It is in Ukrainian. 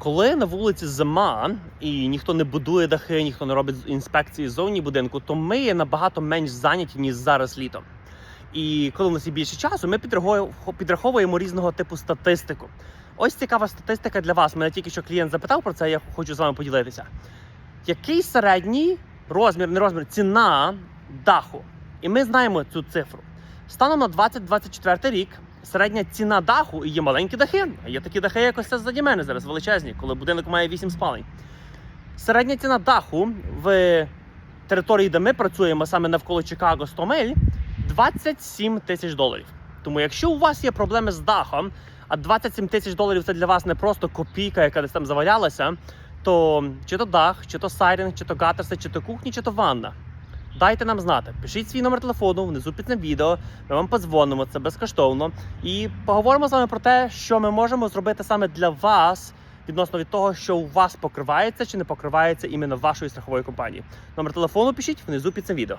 Коли на вулиці зима і ніхто не будує дахи, ніхто не робить інспекції зовні будинку, то ми є набагато менш зайняті ніж зараз літом. І коли у нас є більше часу, ми підраховуємо, різного типу статистику. Ось цікава статистика для вас. Мене тільки що клієнт запитав про це, я хочу з вами поділитися. Який середній розмір, не розмір, ціна даху? І ми знаємо цю цифру. Станом на 2024 рік середня ціна даху і є маленькі дахи. А є такі дахи, як ось це ззаді мене зараз величезні, коли будинок має 8 спалень. Середня ціна даху в території, де ми працюємо, саме навколо Чикаго 100 миль, 27 тисяч доларів. Тому, якщо у вас є проблеми з дахом, а 27 тисяч доларів це для вас не просто копійка, яка десь там завалялася, то чи то дах, чи то сайринг, чи то гатерси, чи то кухні, чи то ванна. Дайте нам знати. Пишіть свій номер телефону внизу під цим відео. Ми вам подзвонимо, це безкоштовно. І поговоримо з вами про те, що ми можемо зробити саме для вас відносно від того, що у вас покривається чи не покривається іменно вашої страхової компанії. Номер телефону пишіть внизу під цим відео.